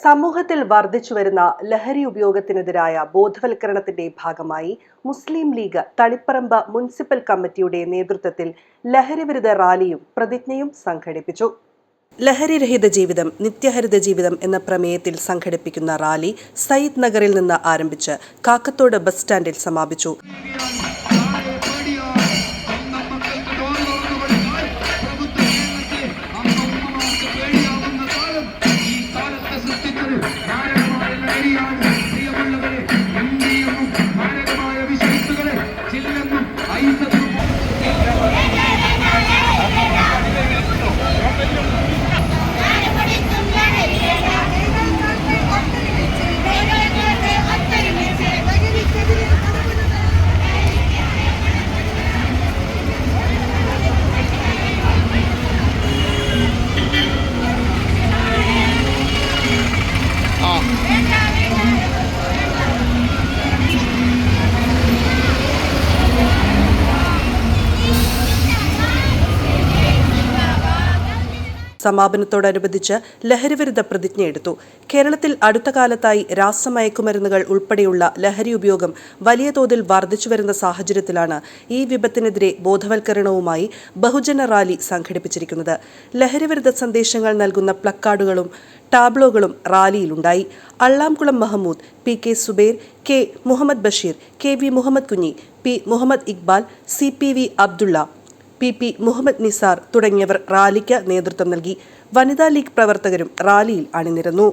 സമൂഹത്തിൽ വർദ്ധിച്ചു വരുന്ന ലഹരി ഉപയോഗത്തിനെതിരായ ബോധവൽക്കരണത്തിന്റെ ഭാഗമായി മുസ്ലിം ലീഗ് തളിപ്പറമ്പ് മുനിസിപ്പൽ കമ്മിറ്റിയുടെ നേതൃത്വത്തിൽ ലഹരിവിരുദ്ധ റാലിയും പ്രതിജ്ഞയും സംഘടിപ്പിച്ചു. ലഹരിരഹിത ജീവിതം നിത്യഹരിത ജീവിതം എന്ന പ്രമേയത്തിൽ സംഘടിപ്പിക്കുന്ന റാലി സയ്യിദ് നഗറിൽ നിന്ന് ആരംഭിച്ച് കാക്കത്തോട് ബസ് സ്റ്റാൻഡിൽ സമാപിച്ചു. സമാപനത്തോടനുബന്ധിച്ച് ലഹരിവിരുദ്ധ പ്രതിജ്ഞയെടുത്തു കേരളത്തിൽ അടുത്ത കാലത്തായി രാസമയക്കുമരുന്നുകൾ ഉൾപ്പെടെയുള്ള ലഹരി ഉപയോഗം വലിയ തോതിൽ വർദ്ധിച്ചുവരുന്ന സാഹചര്യത്തിലാണ് ഈ വിപത്തിനെതിരെ ബോധവൽക്കരണവുമായി ബഹുജന റാലി സംഘടിപ്പിച്ചിരിക്കുന്നത്. ലഹരിവിരുദ്ധ സന്ദേശങ്ങൾ നൽകുന്ന പ്ലക്കാർഡുകളും ടാബ്ലോകളും റാലിയിലുണ്ടായി. Allamkulam Mahmood P K Zubair K Muhammad Basheer K V Muhammad Kunhi P Muhammad Iqbal C P V Abdulla P P Muhammad Nisar തുടങ്ങിയവർ റാലിക്ക് നേതൃത്വം നൽകി. വനിതാ ലീഗ് പ്രവർത്തകരും റാലിയിൽ അണിനിരന്നു.